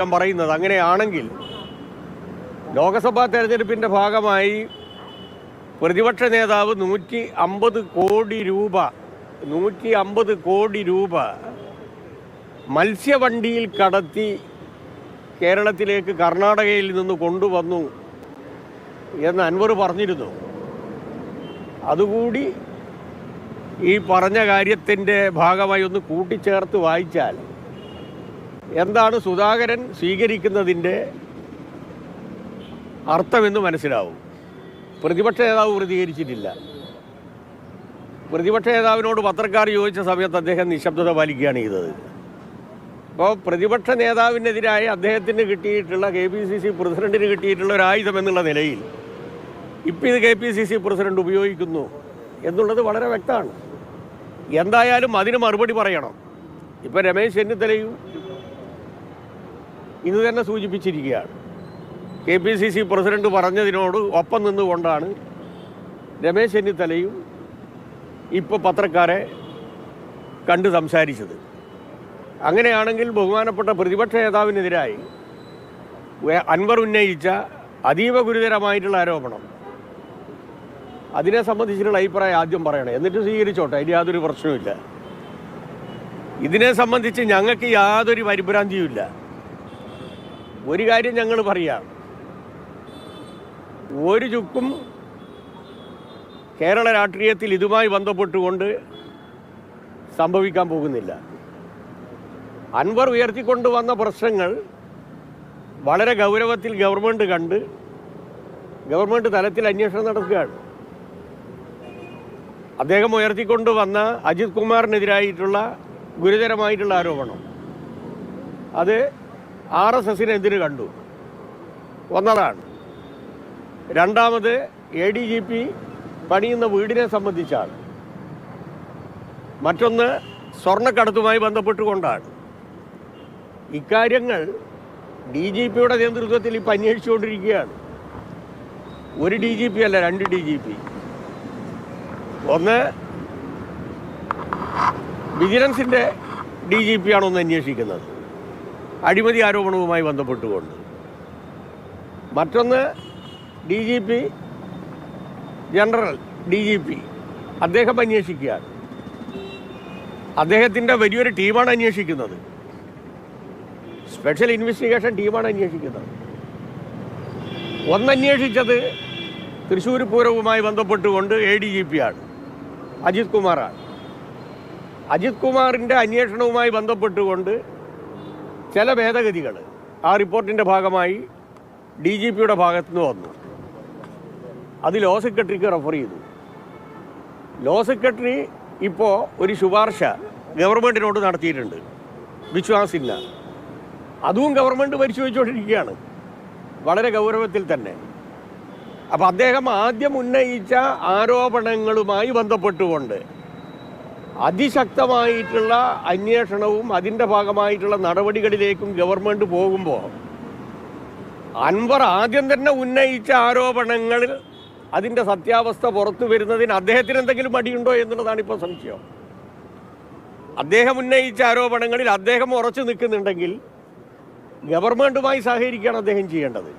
ഞാൻ പറയുന്നത് അങ്ങനെയാണെങ്കിൽ ലോക്സഭാ തെരഞ്ഞെടുപ്പിന്റെ ഭാഗമായി പ്രതിപക്ഷ നേതാവ് നൂറ്റി അമ്പത് കോടി രൂപ നൂറ്റി അമ്പത് കോടി രൂപ മത്സ്യവണ്ടിയിൽ കടത്തി കേരളത്തിലേക്ക് കർണാടകയിൽ നിന്ന് കൊണ്ടുവന്നു എന്ന് അൻവർ പറഞ്ഞിരുന്നു. അതുകൂടി ഈ പറഞ്ഞ കാര്യത്തിന്റെ ഭാഗമായി ഒന്ന് കൂട്ടിച്ചേർത്ത് വായിച്ചാൽ എന്താണ് സുധാകരൻ സ്വീകരിക്കുന്നതിന്റെ അർത്ഥമെന്ന് മനസ്സിലാവും. പ്രതിപക്ഷ നേതാവ് പ്രതികരിച്ചിട്ടില്ല. പ്രതിപക്ഷ നേതാവിനോട് പത്രക്കാർ ചോദിച്ച സമയത്ത് അദ്ദേഹം നിശബ്ദത പാലിക്കുകയാണ് ചെയ്തത്. അപ്പോൾ പ്രതിപക്ഷ നേതാവിനെതിരായി അദ്ദേഹത്തിന് കിട്ടിയിട്ടുള്ള കെ പി സി സി പ്രസിഡന്റിന് കിട്ടിയിട്ടുള്ള ഒരു ആയുധം എന്നുള്ള നിലയിൽ ഇപ്പം ഇത് K P C C president ഉപയോഗിക്കുന്നു എന്നുള്ളത് വളരെ വ്യക്തമാണ്. എന്തായാലും അതിന് മറുപടി പറയണം. ഇപ്പം രമേശ് ചെന്നിത്തലയും ഇത് തന്നെ സൂചിപ്പിച്ചിരിക്കുകയാണ്. K P C C president പറഞ്ഞതിനോട് ഒപ്പം നിന്നുകൊണ്ടാണ് രമേശ് ചെന്നിത്തലയും ഇപ്പോൾ പത്രക്കാരെ കണ്ട് സംസാരിച്ചത്. അങ്ങനെയാണെങ്കിൽ ബഹുമാനപ്പെട്ട പ്രതിപക്ഷ നേതാവിനെതിരായി അൻവർ ഉന്നയിച്ച അതീവ ഗുരുതരമായിട്ടുള്ള ആരോപണം. അതിനെ സംബന്ധിച്ചിട്ടുള്ള അഭിപ്രായം ആദ്യം പറയണം. എന്നിട്ട് സ്വീകരിച്ചോട്ടെ അതിന് യാതൊരു പ്രശ്നവുമില്ല. ഇതിനെ സംബന്ധിച്ച് ഞങ്ങൾക്ക് യാതൊരു പരിഭ്രാന്തിയുമില്ല. ഒരു കാര്യം ഞങ്ങൾ പറയാം. ഒരു ചുക്കും കേരള രാഷ്ട്രീയത്തിൽ ഇതുമായി ബന്ധപ്പെട്ടുകൊണ്ട് സംഭവിക്കാൻ പോകുന്നില്ല. അൻവർ ഉയർത്തിക്കൊണ്ടുവന്ന പ്രശ്നങ്ങൾ വളരെ ഗൗരവത്തിൽ ഗവൺമെന്റ് കണ്ട് ഗവൺമെന്റ് തലത്തിൽ അന്വേഷണം നടക്കുകയാണ് അദ്ദേഹം ഉയർത്തിക്കൊണ്ടുവന്ന അജിത് കുമാറിനെതിരായിട്ടുള്ള ഗുരുതരമായിട്ടുള്ള ആരോപണം. അത് ആർ എസ് എസിനെ എന്തിനു കണ്ടു? ഒന്നതാണ്. രണ്ടാമത് എ ഡി ജി പി പണിയുന്ന വീടിനെ സംബന്ധിച്ചാണ്. മറ്റൊന്ന് സ്വർണക്കടത്തുമായി ബന്ധപ്പെട്ടുകൊണ്ടാണ്. ഇക്കാര്യങ്ങൾ ഡി ജി പിയുടെ നേതൃത്വത്തിൽ ഇപ്പം അന്വേഷിച്ചുകൊണ്ടിരിക്കുകയാണ്. ഒരു ഡി ജി പി അല്ല രണ്ട് ഡി ജി പി. ഒന്ന് വിജിലൻസിന്റെ ഡി ജി പി ആണ് ഒന്ന് അന്വേഷിക്കുന്നത്? അഴിമതി ആരോപണവുമായി ബന്ധപ്പെട്ടുകൊണ്ട്. മറ്റൊന്ന് D G P general D G P. അദ്ദേഹം അന്വേഷിക്കുകയാണ്. അദ്ദേഹത്തിന്റെ വലിയൊരു ടീമാണ് അന്വേഷിക്കുന്നത്. സ്പെഷ്യൽ ഇൻവെസ്റ്റിഗേഷൻ ടീമാണ് അന്വേഷിക്കുന്നത്. ഒന്നന്വേഷിച്ചത് തൃശ്ശൂർ പൂരവുമായി ബന്ധപ്പെട്ടുകൊണ്ട് എ ഡി ജി പി ആണ്. അജിത് കുമാറാണ്. അജിത് കുമാറിന്റെ അന്വേഷണവുമായി ബന്ധപ്പെട്ടുകൊണ്ട് ചില ഭേദഗതികൾ. ആ റിപ്പോർട്ടിന്റെ ഭാഗമായി ഡി ജി പിയുടെ ഭാഗത്തുനിന്ന് വന്നു. അത് ലോ സെക്രട്ടറിക്ക് റെഫർ ചെയ്തു. ലോ സെക്രട്ടറി ഇപ്പോൾ ഒരു ശുപാർശ ഗവൺമെന്റിനോട് നടത്തിയിട്ടുണ്ട്. വിശ്വാസില്ല. അതും ഗവൺമെന്റ് പരിശോധിച്ചുകൊണ്ടിരിക്കുകയാണ്. വളരെ ഗൗരവത്തിൽ തന്നെ. അപ്പം അദ്ദേഹം ആദ്യം ഉന്നയിച്ച ആരോപണങ്ങളുമായി ബന്ധപ്പെട്ടുകൊണ്ട് അതിശക്തമായിട്ടുള്ള അന്വേഷണവും അതിന്റെ ഭാഗമായിട്ടുള്ള നടപടികളിലേക്കും ഗവൺമെന്റ് പോകുമ്പോൾ അൻവർ ആദ്യം തന്നെ ഉന്നയിച്ച ആരോപണങ്ങളിൽ അതിന്റെ സത്യാവസ്ഥ പുറത്തു വരുന്നതിന് അദ്ദേഹത്തിന് എന്തെങ്കിലും മടിയുണ്ടോ എന്നുള്ളതാണ് ഇപ്പോൾ സംശയം. അദ്ദേഹം ഉന്നയിച്ച ആരോപണങ്ങളിൽ അദ്ദേഹം ഉറച്ചു നിൽക്കുന്നുണ്ടെങ്കിൽ ഗവൺമെന്റുമായി സഹകരിക്കുകയാണ് അദ്ദേഹം ചെയ്യേണ്ടത്.